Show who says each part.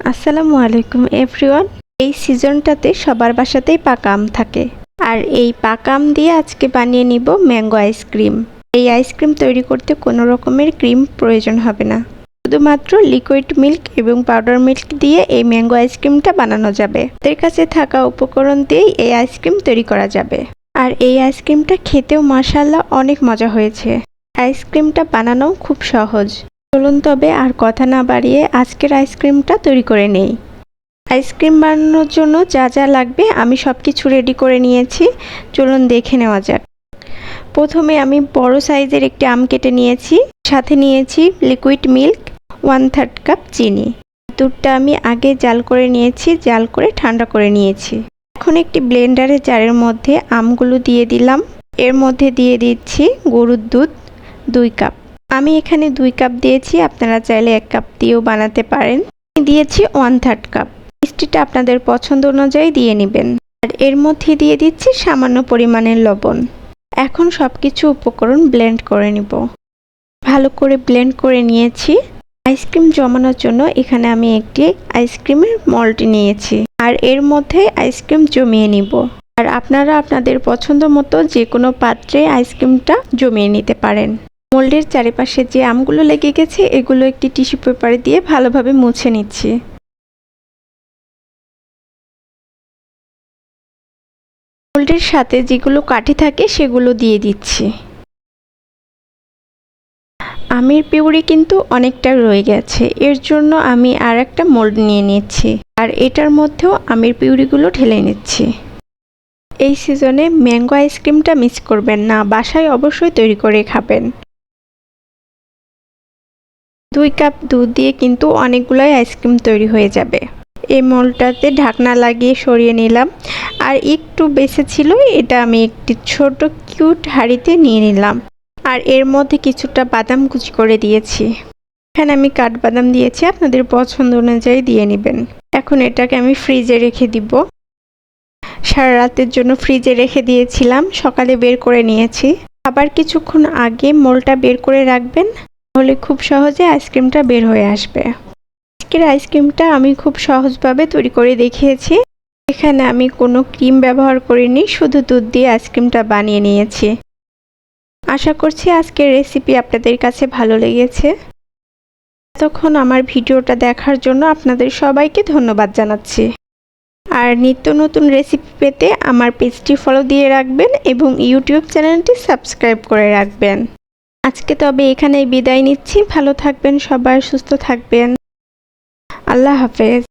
Speaker 1: আসসালামু আলাইকুম, এভরিওয়ান। এই সিজনটাতে সবার বাসাতেই পাকা আম থাকে। আর এই পাকা আম দিয়ে আজকে বানিয়ে নিব ম্যাঙ্গো আইসক্রিম। এই আইসক্রিম তৈরি করতে কোনো রকমের ক্রিম প্রয়োজন হবে না। শুধুমাত্র লিকুইড মিল্ক এবং পাউডার মিল্ক দিয়ে এই ম্যাঙ্গো আইসক্রিমটা বানানো যাবে। তাদের কাছে থাকা উপকরণ দিয়েই এই আইসক্রিম তৈরি করা যাবে। আর এই আইসক্রিমটা খেতেও মাসাল্লাহ অনেক মজা হয়েছে। আইসক্রিমটা বানানো খুব সহজ। চলুন তবে আর কথা না বাড়িয়ে আজকের আইসক্রিমটা তৈরি করে নেই। আইসক্রিম বানানোর জন্য যা যা লাগবে আমি সব কিছু রেডি করে নিয়েছি। চলুন দেখে নেওয়া যাক। প্রথমে আমি বড় সাইজের একটি আম কেটে নিয়েছি। সাথে নিয়েছি liquid milk one third cup চিনি। দুধটা আমি আগে জাল করে নিয়েছি, জাল করে ঠান্ডা করে নিয়েছি। এখন একটি ব্লেন্ডারের জারের মধ্যে আমগুলো দিয়ে দিলাম। এর মধ্যে দিয়ে দিচ্ছি গরুর দুধ, দুই কাপ আমি এখানে দুই কাপ দিয়েছি, আপনারা চাইলে এক কাপ দিয়েও বানাতে পারেন। দিয়েছি ওয়ান থার্ড কাপ মিষ্টিটা আপনাদের পছন্দ অনুযায়ী দিয়ে নেবেন। আর এর মধ্যে দিয়ে দিচ্ছি সামান্য পরিমাণের লবণ। এখন সব কিছু উপকরণ ব্লেন্ড করে নিব। ভালো করে ব্লেন্ড করে নিয়েছি। আইসক্রিম জমানোর জন্য এখানে আমি একটি আইসক্রিমের মল্ট নিয়েছি। আর এর মধ্যে আইসক্রিম জমিয়ে নিব। আর আপনারা আপনাদের পছন্দ মতো যে কোনো পাত্রে আইসক্রিমটা জমিয়ে নিতে পারেন। মোল্ডের চারিপাশে যে আমগুলো লেগে গেছে, এগুলো একটি টিস্যু পেপারে দিয়ে ভালোভাবে মুছে নিচ্ছি। মোল্ডের সাথে যেগুলো কাঠি থাকে, সেগুলো দিয়ে দিচ্ছি। আমের পিউরি কিন্তু অনেকটা রয়ে গেছে। এর জন্য আমি আর একটা মোল্ড নিয়ে নিচ্ছি আর এটার মধ্যেও আমের পিউরিগুলো ঢেলে নিচ্ছি। এই সিজনে ম্যাঙ্গো আইসক্রিমটা মিস করবেন না, বাসায় অবশ্যই তৈরি করে খাবেন। দুই কাপ দুধ দিয়ে কিন্তু অনেকগুলোই আইসক্রিম তৈরি হয়ে যাবে। এই মলটাতে ঢাকনা লাগিয়ে সরিয়ে নিলাম। আর একটু বেঁচে ছিল, এটা আমি একটি ছোট কিউট হাঁড়িতে নিয়ে নিলাম। আর এর মধ্যে কিছুটা বাদাম কুচি করে দিয়েছি। এখানে আমি কাঠবাদাম দিয়েছি, আপনাদের পছন্দ অনুযায়ী দিয়ে নেবেন। এখন এটাকে আমি ফ্রিজে রেখে দিব। সারা রাতের জন্য ফ্রিজে রেখে দিয়েছিলাম, সকালে বের করে নিয়েছি। আবার কিছুক্ষণ আগে মোলটা বের করে রাখবেন। তাহলে খুব সহজে আইসক্রিমটা বের হয়ে আসবে। আজকের আইসক্রিমটা আমি খুব সহজভাবে তৈরি করে দেখিয়েছি। এখানে আমি কোনো ক্রিম ব্যবহার করিনি, শুধু দুধ দিয়ে আইসক্রিমটা বানিয়ে নিয়েছি। আশা করছি আজকের রেসিপি আপনাদের কাছে ভালো লেগেছে। এতক্ষণ আমার ভিডিওটা দেখার জন্য আপনাদের সবাইকে ধন্যবাদ জানাচ্ছি। আর নিত্য নতুন রেসিপি পেতে আমার পেজটি ফলো দিয়ে রাখবেন এবং ইউটিউব চ্যানেলটি সাবস্ক্রাইব করে রাখবেন। আজকে তবে এখানেই বিদায় নিচ্ছি। ভালো থাকবেন সবাই সুস্থ থাকবেন। আল্লাহ হাফেজ।